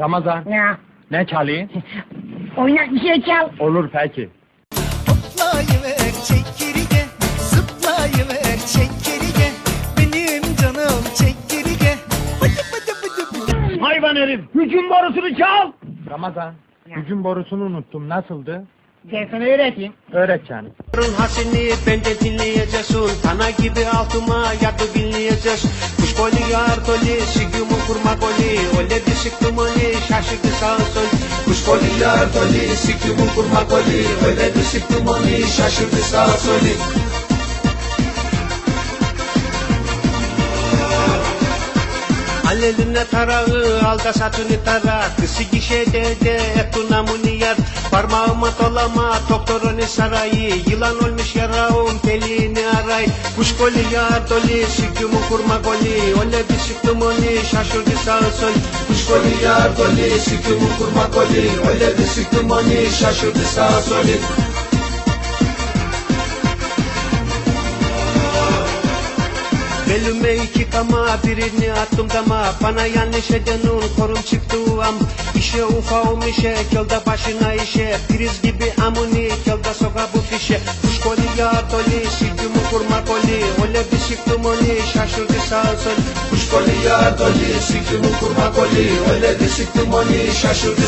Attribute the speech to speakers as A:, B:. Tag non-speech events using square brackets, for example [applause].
A: Ramazan
B: Ya.
A: ne çalayım? [laughs]
B: Oynak bir şey çal.
A: Olur peki.
C: Hoplayıver çekirge Zıplayıver çekirge Benim canım çekirge Bıdı bıdı bıdı bıdı
A: Hayvan herif hücum borusunu çal. Ramazan hücum borusunu unuttum nasıldı?
B: Gel sana öğreteyim.
A: Öğret canım.
D: Yarın hasini ben de dinleyeceksin Tana gibi altıma yadı dinleyeceğiz Kuş golü yar doli Sigümü kurma golü Öyle bir sıktım onu şaşırdı sağ sol. Kuş golü yar doli Sigümü kurma golü Öyle bir sıktım onu şaşırdı sağ sol. Al eline tarağı, al da saçını tara. Kısı gişede de et namını yer Parmağıma dolama, doktorunu sarayı. Yılan olmuş yarağım, pelini sıkımı kurma golü Öyle bir sıktım onu, şaşırdı sağ sol Kuş golü yar doli, sıkımı kurma golü Öyle bir sıktım onu, şaşırdı sağ sol Belime iki kama birini attım dama. Bana yanlış edenin korum çıktı am İşe ufağım işe kelda başına işe. Priz gibi amuni kelda soka bu fişe koli Öyle bir siktim onu şaşırdı sağ sol. Kuş koli ya doli sikimi kurma koli. Öyle bir siktim onu şaşırdı